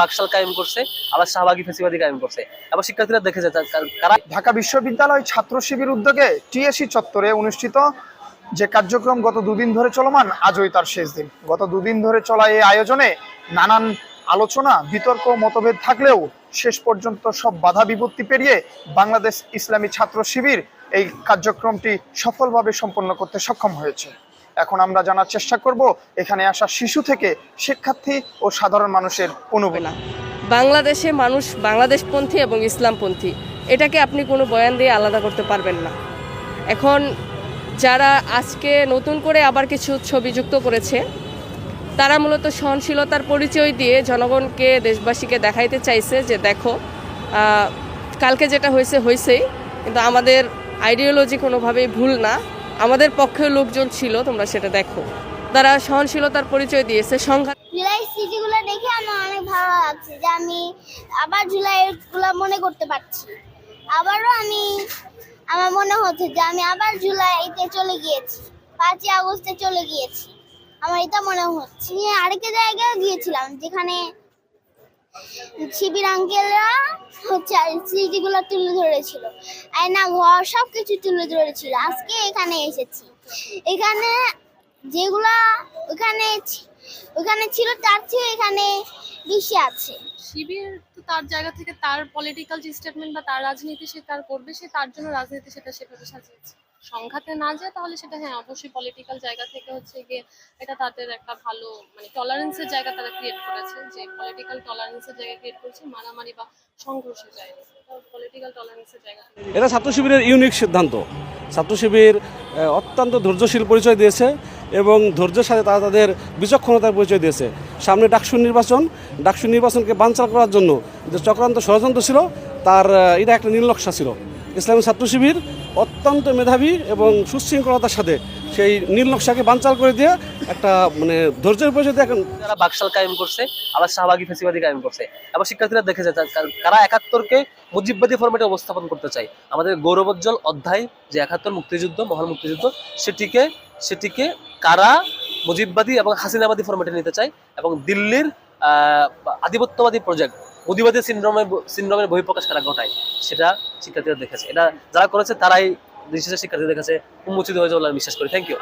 বাকশাল কায়েম করছে, আবার ফেসিবাদী কায়েম করছে। আবার শিক্ষার্থীরা দেখেছে কারা ঢাকা বিশ্ববিদ্যালয় ছাত্র শিবির উদ্যোগে চত্বরে অনুষ্ঠিত যে কার্যক্রম গত দুদিন ধরে চলমান, আজই তার শেষ দিন। গত দুদিন ধরে চলা এই আয়োজনে নানান আলোচনা, বিতর্ক, মতভেদ থাকলেও শেষ পর্যন্ত সব বাধা বিপত্তি পেরিয়ে বাংলাদেশ ইসলামী ছাত্র শিবির এই কার্যক্রমটি সফলভাবে সম্পন্ন করতে সক্ষম হয়েছে। এখন আমরা জানার চেষ্টা করব, এখানে আসা শিশু থেকে শিক্ষার্থী ও সাধারণ মানুষের না বাংলাদেশে মানুষ বাংলাদেশপন্থী এবং ইসলামপন্থী, এটাকে আপনি কোনো বয়ান দিয়ে আলাদা করতে পারবেন না। এখন যারা আজকে নতুন করে আবার কিছু ছবি যুক্ত করেছে, তারা মূলত সহনশীলতার পরিচয় দিয়ে জনগণকে, দেশবাসীকে দেখাইতে চাইছে যে দেখো কালকে যেটা হয়েছে হয়েছেই কিন্তু আমাদের আইডিওলজি কোনোভাবেই ভুল না। আমাদের পক্ষে লোকজন ছিল, তোমরা সেটা দেখো। তারা সহনশীলতার পরিচয় দিয়েছে, সংঘাত জুলাই স্মৃতিগুলো দেখে আমার অনেক ভালো লাগছে যে আমি আবার জুলাই গুলো মনে করতে পারছি। আবারও আমি, আমার মনে হচ্ছে যে আমি আবার জুলাইতে চলে গিয়েছি, পাঁচই আগস্টে চলে গিয়েছি। আমার এটা মনে হচ্ছে। আরেকটা জায়গায় গিয়েছিলাম যেখানে শিবির আঙ্কেলরা হচ্ছে স্মৃতিগুলো তুলে ধরেছিল। আয়না ঘর সব কিছু তুলে ধরেছিল। আজকে এখানে এসেছি। এখানে যেগুলা ওখানে ওখানে ছিল তার চেয়ে এখানে বেশি আছে। শিবির তো তার জায়গা থেকে তার পলিটিক্যাল যে স্টেটমেন্ট বা তার রাজনীতি সে তার করবে, সে তার জন্য রাজনীতি সেটা সেভাবে সাজিয়েছে। সংঘাতে না যায়, তাহলে সেটা হ্যাঁ অবশ্যই পলিটিক্যাল জায়গা থেকে হচ্ছে গিয়ে এটা তাদের একটা ভালো মানে টলারেন্সের জায়গা তারা ক্রিয়েট করেছে, যে পলিটিক্যাল টলারেন্সের জায়গা ক্রিয়েট করেছে, মারামারি বা সংঘর্ষের জায়গা। টলারেন্সের জায়গা এটা ছাত্র শিবিরের ইউনিক সিদ্ধান্ত। ছাত্র শিবির অত্যন্ত ধৈর্যশীল পরিচয় দিয়েছে এবং ধৈর্যের সাথে তারা তাদের বিচক্ষণতার পরিচয় দিয়েছে। সামনে ডাকসু নির্বাচন, ডাকসু নির্বাচনকে বানচাল করার জন্য যে চক্রান্ত ষড়যন্ত্র ছিল, তার এটা একটা নির্লক্ষা ছিল। ইসলামী ছাত্র শিবির অত্যন্ত মেধাবী এবং সুশৃঙ্খলতার সাথে সেই নীলনকশাকে বানচাল করে দিয়ে একটা মানে ধৈর্যের পরিচয় দিয়ে এখন যারা বাকশাল কায়েম করছে, আবার শাহবাগী ফেসিবাদী কায়েম করছে, আবার শিক্ষার্থীরা দেখেছে কারা একাত্তরকে মুজিববাদী ফরম্যাটে উপস্থাপন করতে চায়? আমাদের গৌরবোজ্জ্বল অধ্যায় যে একাত্তর মুক্তিযুদ্ধ, মহান মুক্তিযুদ্ধ, সেটিকে সেটিকে কারা মুজিববাদী এবং হাসিনাবাদী ফরম্যাটে নিতে চায়? এবং দিল্লির আধিপত্যবাদী প্রজেক্ট মুদিবাদী সিন্ড্রোমের সিন্ড্রোমের বহিঃপ্রকাশ কারা ঘটায়, সেটা শিক্ষার্থীরা দেখেছে। এটা যারা করেছে, তারাই বিশেষ শিক্ষার্থী দেখেছে উন্মোচিত বলে আমি বিশ্বাস করি। Thank you